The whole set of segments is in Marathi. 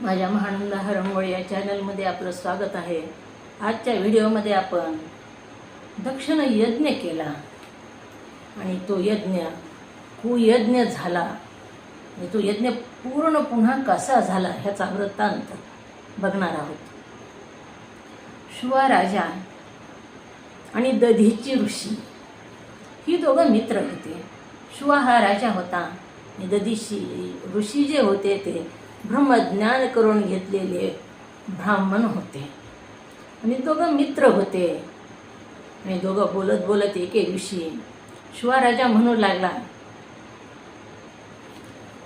माझ्या महानंद हरंगोळी या चॅनलमध्ये आपलं स्वागत आहे. आजच्या व्हिडिओमध्ये आपण दक्षिण यज्ञ केला. आणि तो यज्ञ कुयज्ञ झाला. आणि तो यज्ञ पूर्ण पुन्हा कसा झाला ह्याचा वृत्तांत बघणार आहोत. शुवा राजा आणि दधीची ऋषी ही दोघं मित्र होते. शुवा हा राजा होता आणि दधीशी ऋषी जे होते ते ब्रह्मज्ञान करून घेतलेले ब्राह्मण होते. आणि दोघं मित्र होते. आणि दोघं बोलत बोलत एके दिवशी शिवराजा म्हणू लागला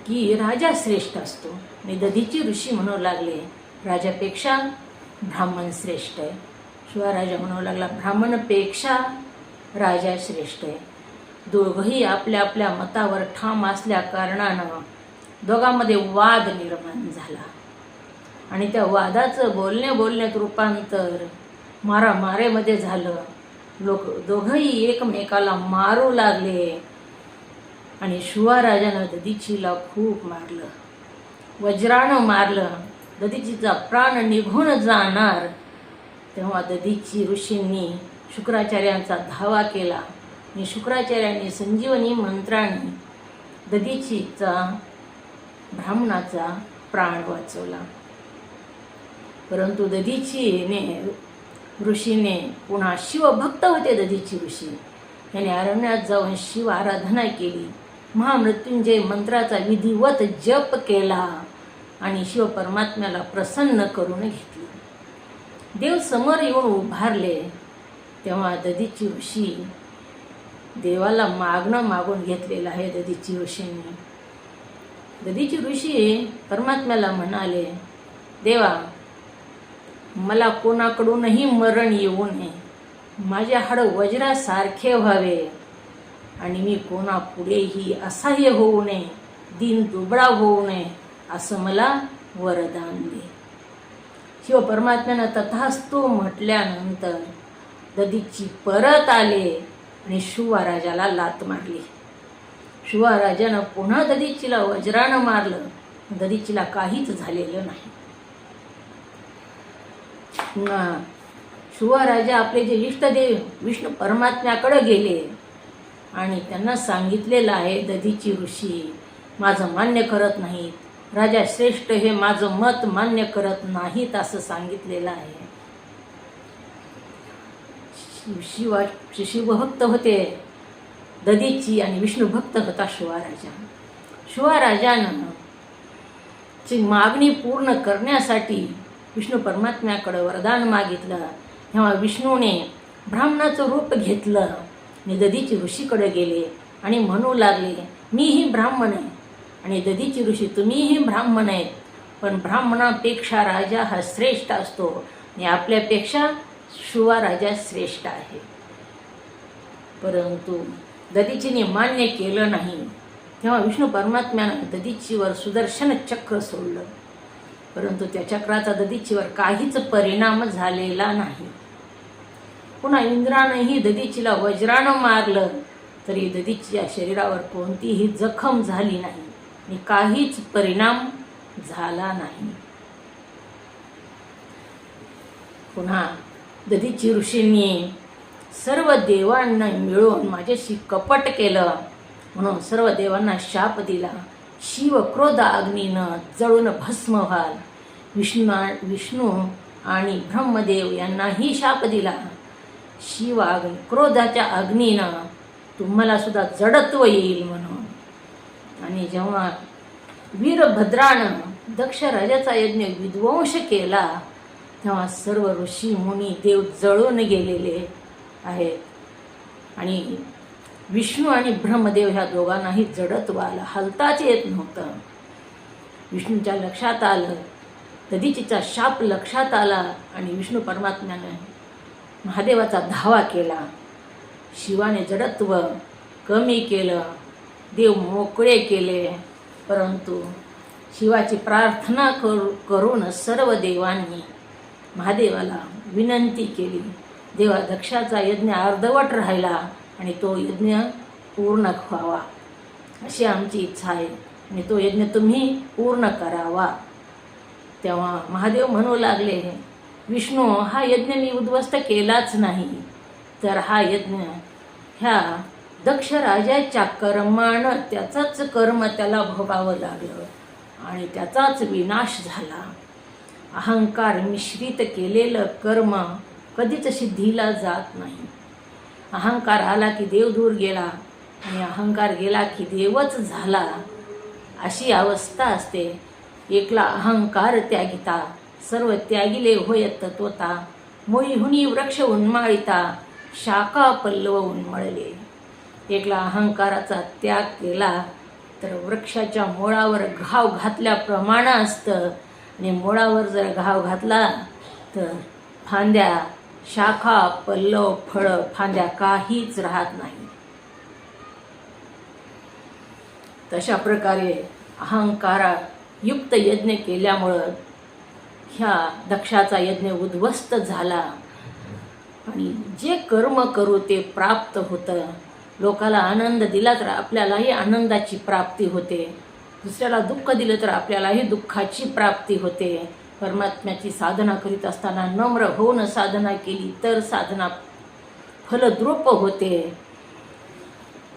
की राजा श्रेष्ठ असतो. आणि दधीची ऋषी म्हणू लागले राजापेक्षा ब्राह्मण श्रेष्ठ आहे. शिवाराजा म्हणू लागला ब्राह्मणपेक्षा राजा श्रेष्ठ आहे. दोघंही आपल्या आपल्या मतावर ठाम असल्या कारणानं दोघांमध्ये वाद निर्माण झाला. आणि त्या वादाचं बोलण्या बोलण्यात रूपांतर मारामारेमध्ये झालं. लोक दोघंही एकमेकाला मारू लागले आणि शुवा राजानं ददीचीला खूप मारलं. वज्रानं मारलं. ददीचीचा प्राण निघून जाणार. तेव्हा ददीची ऋषींनी शुक्राचार्यांचा धावा केला. आणि शुक्राचार्यांनी संजीवनी मंत्राने ददीचीचा ब्राह्मणाचा प्राण वाचवला. परंतु दधीचीने ऋषीने पुन्हा शिवभक्त होते दधीची ऋषी. याने अरण्यात जाऊन शिव आराधना केली. महामृत्युंजय मंत्राचा विधिवत जप केला आणि शिव परमात्म्याला प्रसन्न करून घेतले. देव समोर येऊन उभारले तेव्हा दधीची ऋषी देवाला मागणं मागून घेतलेलं आहे दधीची ऋषींनी. ददीची ऋषी परमात्म्याला म्हणाले देवा मला कोणाकडूनही मरण येऊ नये. माझे हाड वज्रासारखे व्हावे आणि मी कोणापुढेही असह्य होऊ नये दिन दुबळा होऊ नये असं मला वरदान दे. शिव परमात्म्यानं तथास्तू म्हटल्यानंतर ददीची परत आले आणि शुवा राजाला लात मारली. शिवा राजानं पुन्हा ददीचीला वज्रानं मारलं. ददीचीला काहीच झालेलं नाही. पुन्हा राजा आपले जे इष्टदेव विष्णू परमात्म्याकडे गेले आणि त्यांना सांगितलेलं आहे दधीची ऋषी माझं मान्य करत नाहीत राजा श्रेष्ठ हे माझं मत मान्य करत नाहीत असं सांगितलेलं आहे. शिवा शिवभक्त होते. ददीची आणि विष्णू भक्त होता शिवाराजा शिवाराजानं ची मागणी पूर्ण करण्यासाठी विष्णू परमात्म्याकडं वरदान मागितलं. तेव्हा विष्णूने ब्राह्मणाचं रूप घेतलं आणि दधीची ऋषीकडे गेले आणि म्हणू लागले मीही ब्राह्मण आहे. आणि ददीची ऋषी तुम्हीही ब्राह्मण आहेत पण ब्राह्मणापेक्षा राजा हा श्रेष्ठ असतो आणि आपल्यापेक्षा शिवा राजा श्रेष्ठ आहे. परंतु ददीचीने मान्य केलं नाही. तेव्हा विष्णू परमात्म्यानं दधीचीवर सुदर्शन चक्र सोडलं. परंतु त्या चक्राचा ददीचीवर काहीच परिणाम झालेला नाही. पुन्हा इंद्रानंही दधीचीला वज्रानं मारलं तरी दधीचीच्या शरीरावर कोणतीही जखम झाली नाही आणि काहीच परिणाम झाला नाही. पुन्हा ददीची ऋषींनी सर्व देवांना मिळून माझ्याशी कपट केलं. म्हणून सर्व देवांना शाप दिला. शिव क्रोध अग्नीनं जळून भस्म व्हाल. विष्णू विष्णू आणि ब्रह्मदेव यांनाही शाप दिला. शिव अग्नी क्रोधाच्या अग्नीनं तुम्हाला सुद्धा जडत्व येईल म्हणून. आणि जेव्हा वीरभद्रानं दक्ष राजाचा यज्ञ विध्वंस केला तेव्हा सर्व ऋषी मुनी देव जळून गेलेले. आहेत आणि विष्णू आणि ब्रह्मदेव ह्या दोघांनाही जडत्व आलं हलताच येत नव्हतं. विष्णूच्या लक्षात आलं दधीचीचा शाप लक्षात आला आणि विष्णू परमात्म्यानं महादेवाचा धावा केला. शिवाने जडत्व कमी केलं देव मोकळे केले परंतु शिवाची प्रार्थना करू करून सर्व देवांनी महादेवाला विनंती केली. देवा दक्षाचा यज्ञ अर्धवट राहिला आणि तो यज्ञ पूर्ण व्हावा. अशी आमची इच्छा आहे. आणि तो यज्ञ तुम्ही पूर्ण करावा. तेव्हा महादेव म्हणू लागले विष्णू हा यज्ञ मी उद्ध्वस्त केलाच नाही. तर हा यज्ञ ह्या दक्ष राजाच्या कर्मानं त्याचाच कर्म त्याला भोगावं लागलं आणि त्याचाच विनाश झाला. अहंकार मिश्रित केलेलं कर्म कधीच सिद्धीला जात नाही. अहंकार आला की देव दूर गेला आणि अहंकार गेला की देवच झाला अशी अवस्था असते. एकला अहंकार त्यागिता सर्व त्यागिले होय तत्वता मुळी वृक्ष उन्माळिता शाखा पल्लव उन्मळले. एकला अहंकाराचा त्याग केला तर वृक्षाच्या मुळावर घाव घातल्याप्रमाणे असतं. आणि मुळावर जर घाव घातला तर फांद्या शाखा पल्लव फळं फांद्या काहीच राहत नाही. तशा प्रकारे अहंकारा युक्त यज्ञ केल्यामुळं ह्या दक्षाचा यज्ञ उद्ध्वस्त झाला. आणि जे कर्म करू ते प्राप्त होतं. लोकाला आनंद दिला तर आपल्यालाही आनंदाची प्राप्ती होते. दुसऱ्याला दुःख दिलं तर आपल्यालाही दुःखाची प्राप्ती होते. परमात्म्याची साधना करीत असताना नम्र होऊन साधना केली तर साधना फलद्रुप होते.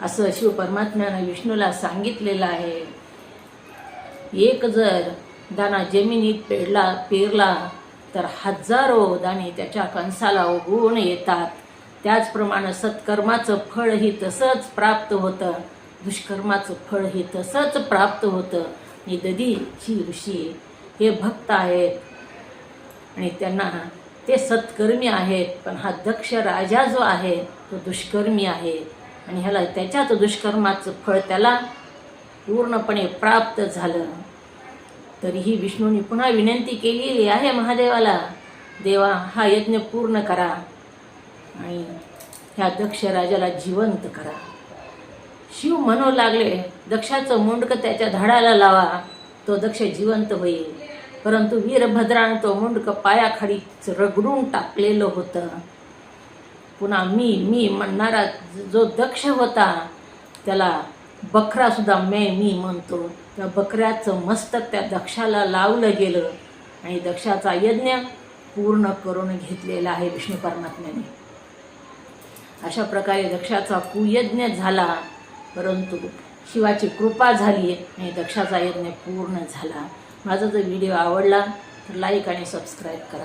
असं शिव परमात्म्यानं विष्णूला सांगितलेलं आहे. एक जर दाना जमिनीत पेरला पेरला तर हजारो दाणे त्याच्या कंसाला उगवून येतात. त्याचप्रमाणे सत्कर्माचं फळही तसंच प्राप्त होतं. दुष्कर्माचं फळही तसंच प्राप्त होतं. आणि दधीची ऋषी हे भक्त आहेत. आणि त्यांना ते सत्कर्मी आहेत पण हा दक्ष राजा जो आहे तो दुष्कर्मी आहे. आणि ह्याला त्याच्याच दुष्कर्माचं फळ त्याला पूर्णपणे प्राप्त झालं. तरीही विष्णूने पुन्हा विनंती केलेली आहे महादेवाला देवा हा यज्ञ पूर्ण करा आणि ह्या दक्ष राजाला जिवंत करा. शिव म्हणू लागले दक्षाचं मुंडकं त्याच्या धडाला लावा तो दक्ष जिवंत होईल. परंतु वीरभद्रानं तो मुंडक पायाखालीच रगडून टाकलेलं होतं. पुन्हा मी मी म्हणणारा जो दक्ष होता त्याला बकरासुद्धा मे मी म्हणतो. त्या बकऱ्याचं मस्तक त्या दक्षाला लावलं गेलं आणि दक्षाचा यज्ञ पूर्ण करून घेतलेला आहे विष्णू परमात्म्याने. अशा प्रकारे दक्षाचा कुयज्ञ झाला परंतु शिवाची कृपा झाली आणि दक्षाचा यज्ञ पूर्ण झाला. माझा जर व्हिडिओ आवडला तर लाईक आणि सबस्क्राईब करा.